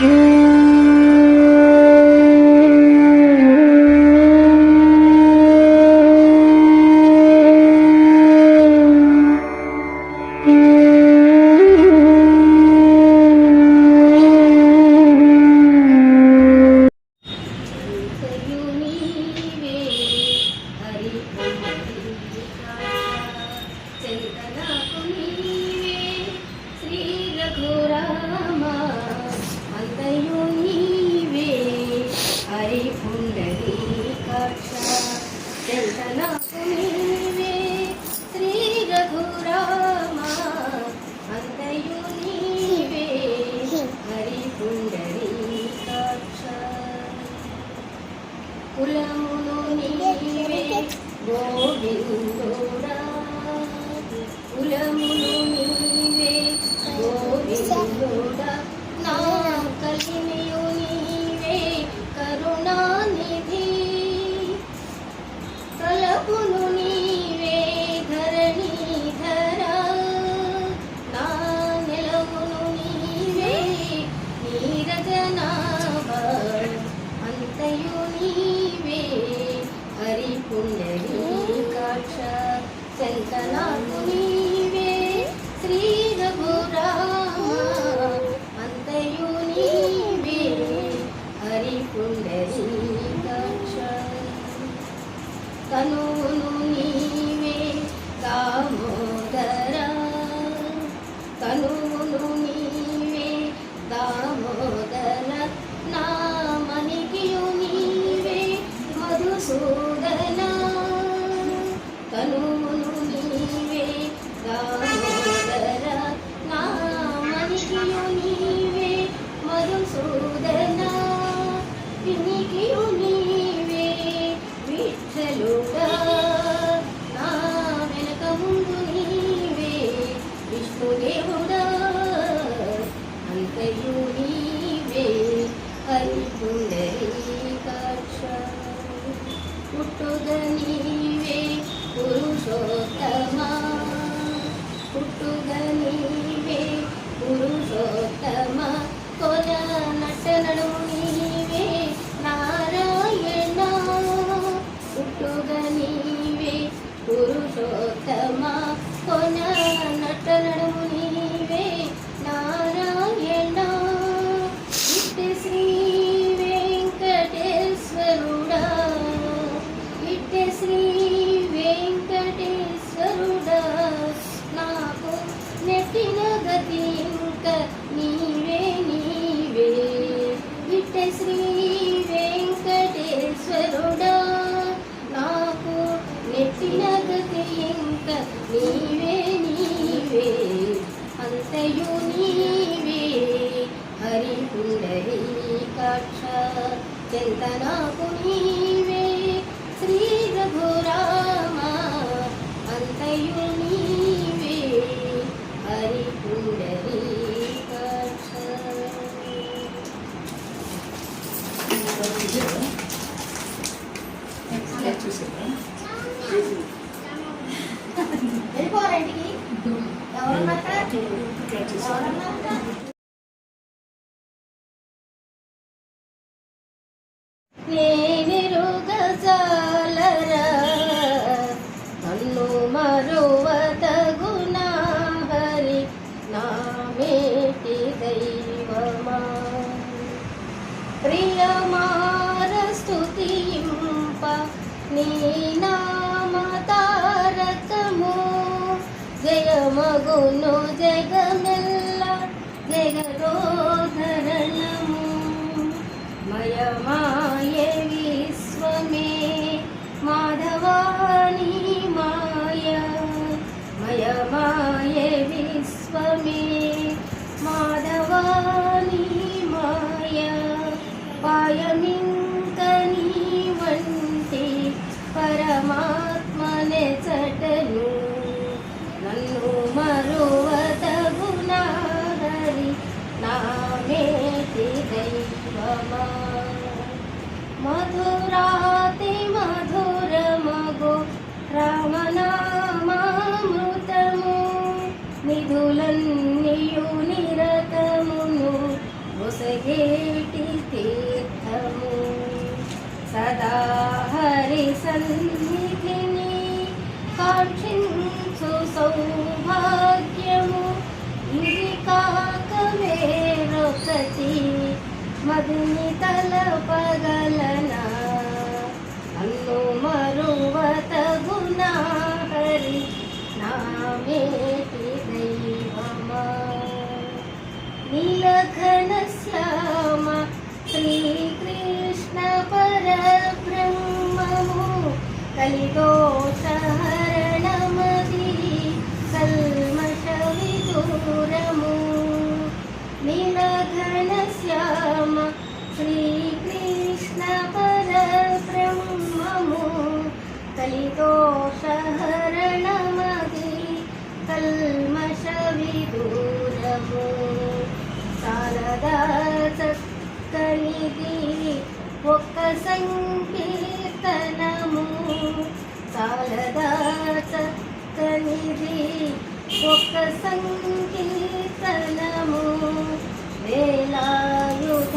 you. ano, చింత నాకు నీవే శ్రీ రఘురామ అంతయు నీవే హరి పుండరీ వెళ్ళిపోవాలంటే ఎవరన్నా ఎవరన్నా ను జగమెల్ల జగతో ధరణము మయమాయ విశ్వమే మాధవాని మాయ. మయమాయ విశ్వమే మాధవాని మాయ. పాయమింకని వంటి పరమాత్మనే చట సన్నిధిని కాక్షించు సౌభాగ్యము. ఇది కాక వేరొకటి మదిని తల కలిదోషహరణమది కల్మష విదూరము నీలఘన శ్యామ శ్రీకృష్ణ పరబ్రహ్మము. కలిదోషహరణమది కల్మష విదూరము శారదా చక్కనిది ఒక్క సంకీర్తన శారదా చక్కనిది ఒక్క సంకీర్తనము వేలాయుధ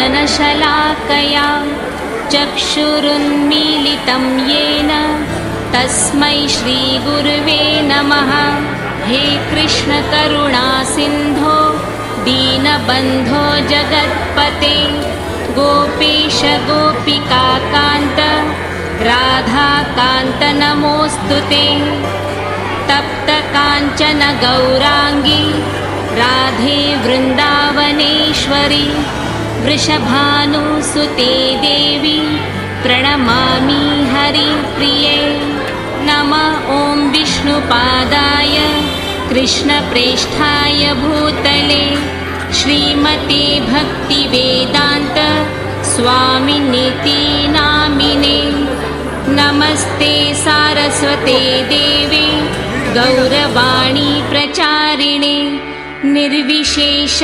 ज्ञानाञ्जनशलाकया चक्षुरुन्मीलितं येन। तस्मै श्रीगुरुवे नमः। हे कृष्णकरुणासिन्धो दीनबन्धो जगत्पते। गोपेश गोपिकान्त राधाकान्त नमोऽस्तु ते। तप्तकाञ्चन गौराङ्गी राधे वृन्दावनेश्वरी वृषभानुसुते देवी प्रणमामि हरिप्रिये नम ॐ विष्णुपादाय कृष्णप्रेष्ठाय भूतले। श्रीमते भक्तिवेदान्त स्वामिनिति नामिने। नमस्ते सारस्वते देवे गौरवाणी प्रचारिणे निर्विशेष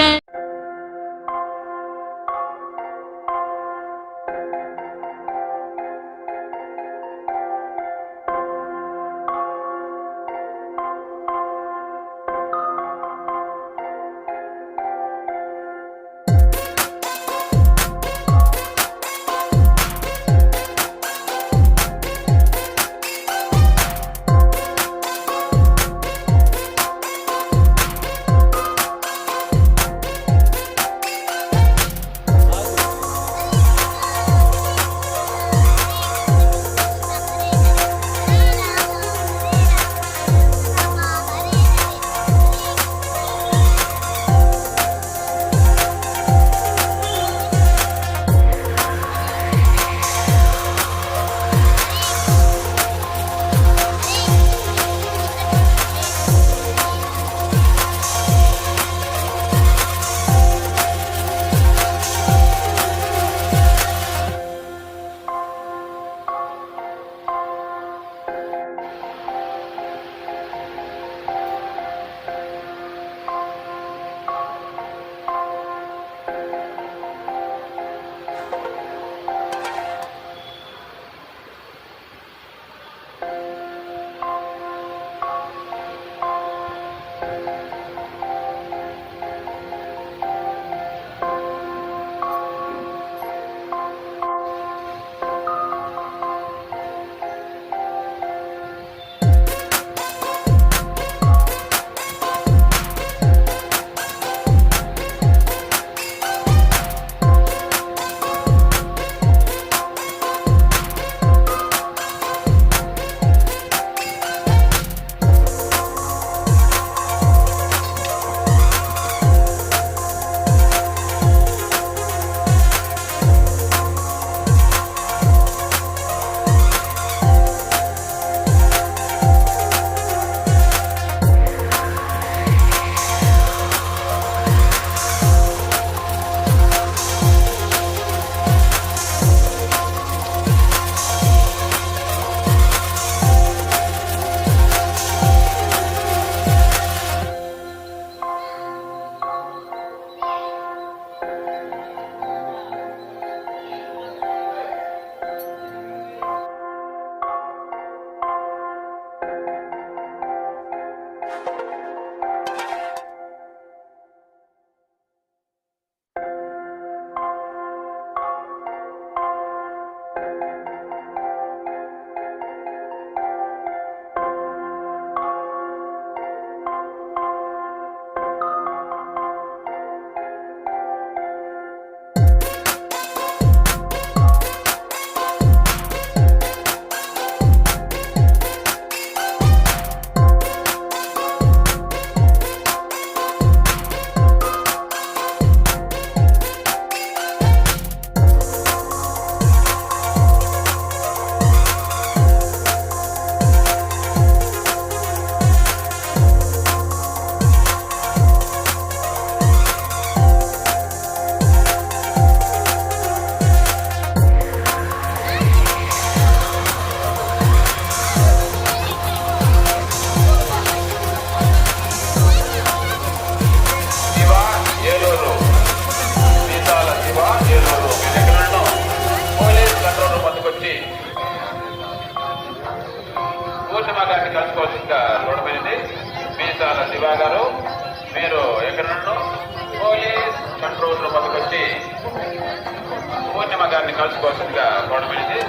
కలుసుకోవాల్సిందిగా చూడమైనది మీ చాలా శివా గారు మీరు ఎక్కడ పోలీస్ కంట్రోల్ రూమ్ వచ్చి పూర్ణిమ గారిని కలుసుకోవాల్సిందిగా చూడమైనది